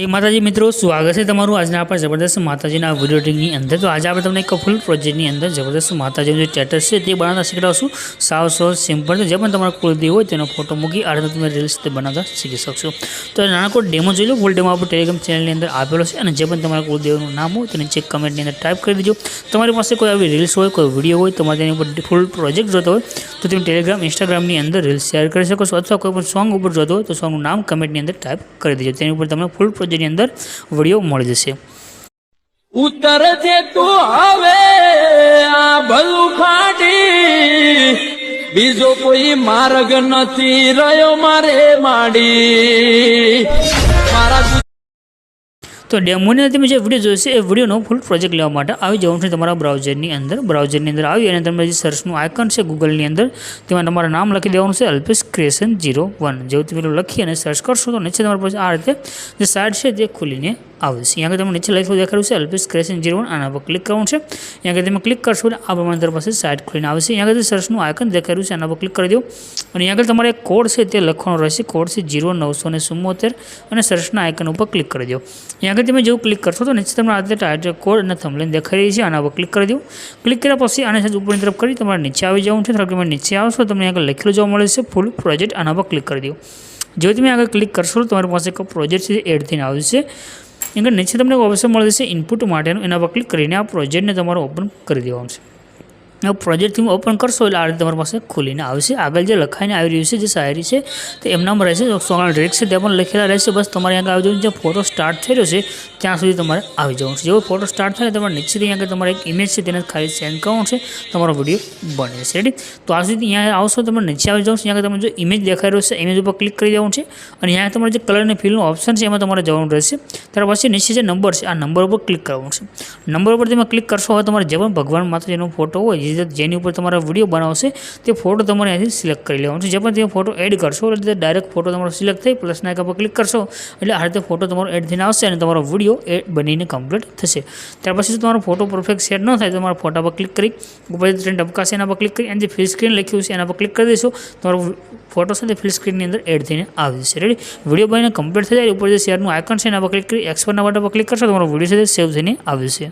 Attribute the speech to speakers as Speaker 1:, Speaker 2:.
Speaker 1: જય માતાજી મિત્રો, સ્વાગત છે તમારું આજના આપણા જબરદસ્ત માતાજીના વીડિયો ટીમની અંદર. તો આજે આપણે તમને એક ફૂલ પ્રોજેક્ટની અંદર જબરદસ્ત માતાજીનું જે સ્ટેટસ છે તે બનાવતા શીખડાવશું. સાવ સૌ સિમ્પલ છે. જે પણ તમારો કુળદેવ હોય તેનો ફોટો મૂકી આ રીતે તમે રીલ્સ તે બનાવતા શીખી શકશો. તો નાનકો ડેમો જોઈ લો. ફૂલ ડેમો આપણે ટેલિગ્રામ ચેનલની અંદર આપેલો છે. અને જે પણ તમારા કુળદેવનું નામ હોય તો નીચે કમેન્ટની અંદર ટાઈપ કરી દેજો. તમારી પાસે કોઈ આવી રીલ્સ હોય, કોઈ વીડિયો હોય, તમારે તેની ઉપર ફૂલ પ્રોજેક્ટ જોતો હોય, તો તમે ટેલિગ્રામ ઇન્સ્ટાગ્રામની અંદર રીલ્સ શેર કરી શકો છો. અથવા કોઈ પણ સોંગ ઉપર જોતો હોય, તો સોંગનું નામ કમેન્ટની અંદર ટાઈપ કરી દેજો. તેની ઉપર તમને ફૂલ પ્રોજેક્ટની અંદર વીડિયો મળી જશે.
Speaker 2: ઉત્તર છે તું હવે આ ભલું ખાટી બીજો કોઈ માર્ગ નથી રહ્યો મારે માડી. મારા
Speaker 1: તો ડેમોની અંદર તમે જે વીડિયો જોઈશે એ વિડીયોનો ફૂલ પ્રોજેક્ટ લેવા માટે આવી જવાનું છે તમારા બ્રાઉઝરની અંદર. બ્રાઉઝરની અંદર આવી અને તમે જે સર્ચનું આઇકન છે ગૂગલની અંદર, તેમાં તમારું નામ લખી દેવાનું છે અલ્પેશ ક્રિએશન જીરો વન જેવું તમે લખી અને સર્ચ કરશો તો નીચે તમારી પાસે આ રીતે જે સાઇટ છે તે ખુલીને આવશે અહીંયા આગળ તમને નીચે લખેલું દેખાડ્યું છે અલ્પેશ ક્રેશન જીરો આના પર ક્લિક કરવું છે. અહીંયા આગળ તમે ક્લિક કરશો એટલે આ પ્રમાણે તમારી પાસે સાઇટ ખોલીને આવશે અહીંયા આગળ સર્ચનું આઇકન દેખાડ્યું છે, આના પર ક્લિક કરી દો. અને અહીંયા આગળ તમારે કોડ છે, તે લખવાનો રહેશે. કોડ છે જીરો નવસો ને ચુમ્મોતેર અને સર્ચના આઇકન ઉપર ક્લિક કરી દો. અહીંયા આગળ તમે જેવું ક્લિક કરશો તો નીચે તમને આ ટાઇટલ કોડ અને થમલેન દેખાઈ રહી છે, આના પર ક્લિક કરી દો. ક્લિક કર્યા પછી આને સાથે ઉપરની તરફ કરી, તમારે નીચે આવી જવું છે. તમે નીચે આવશો તમને આગળ લખેલું જોવા મળે છે ફૂલ પ્રોજેક્ટ આના પર ક્લિક કરી દો. જો તમે આગળ ક્લિક કરશો તો તમારી પાસે એક પ્રોજેક્ટ છે એડ થઈને આવશે આગળ નીચે તમને ઓપ્શન મળે છે ઇનપુટ માટેનું એના પર ક્લિક કરીને આ પ્રોજેક્ટને તમારો ઓપન કરી દેવાનું છે. પ્રોજેક્ટ તમે ઓપન કરશો એટલે આ રીતે તમારી પાસે ખુલીને આવશે. આગળ જે લખાઈને આવી રહ્યું છે, જે શાયરી છે, તે એમનામાં રહેશે સોંગના લિરિક્સ છે તે પણ લખેલા રહેશે. બસ તમારે અહીંયા આવી જવું જે ફોટો સ્ટાર્ટ થઈ રહ્યો છે, ત્યાં સુધી તમારે આવી જવું છે. જેવો ફોટો સ્ટાર્ટ થાય તમારે નીચેથી અહીંયા તમારે એક ઇમેજ છે, તેને ખાલી સેન્ડ કરવાનું છે, તમારો વીડિયો બને છે. રેડી તો આ સુધી અહીંયા આવશો તમે નીચે આવી જવું છે. અહીંયા તમે જો ઇમેજ દેખાઈ રહ્યો છે ઇમેજ ઉપર ક્લિક કરી દેવાનું છે. અને અહીંયા તમારે જે કલર અને ફિલનું ઓપ્શન છે, એમાં તમારે જવાનું રહેશે. ત્યાર પછી નીચે જે નંબર છે, આ નંબર ઉપર ક્લિક કરવાનું છે. નંબર ઉપર તમે ક્લિક કરશો, હવે તમારે જે પણ ભગવાન માતાજીનો ફોટો હોય જે જેની ઉપર તમારો વીડિયો બનાવશે, તે ફોટો તમારે અહીંથી સિલેક્ટ કરી લેવાનો છે. જે પણ તમે ફોટો એડ કરશો, એટલે ડાયરેક્ટ ફોટો તમારો સિલેક્ટ થઈ પ્લસના એક પર ક્લિક કરશો, એટલે આ રીતે ફોટો તમારો એડ થઈને આવશે અને તમારો વીડિયો એ બનીને કમ્પ્લીટ થશે. ત્યાર પછી તમારો ફોટો પરફેક્ટ સેટ ન થાય, તો તમારા ફોટા પર ક્લિક કરી ઉપર ટ્રેન ટપકાશે એના પર ક્લિક કરી, અને જે ફિલ સ્ક્રીન લખ્યું છે એના પર ક્લિક કરી દેશો તમારો ફોટો તે ફિલ સ્ક્રીનની અંદર એડ થઈને આવી જશે. રેડી વીડિયો બનીને કમ્પ્લીટ થઈ જાય, ઉપર જે શેરનું આઇકન છે એના પર ક્લિક કરી એક્સપર્ટના બટન પર ક્લિક કરશો, તમારો વીડિયો તે સેવ થઈને આવી જશે.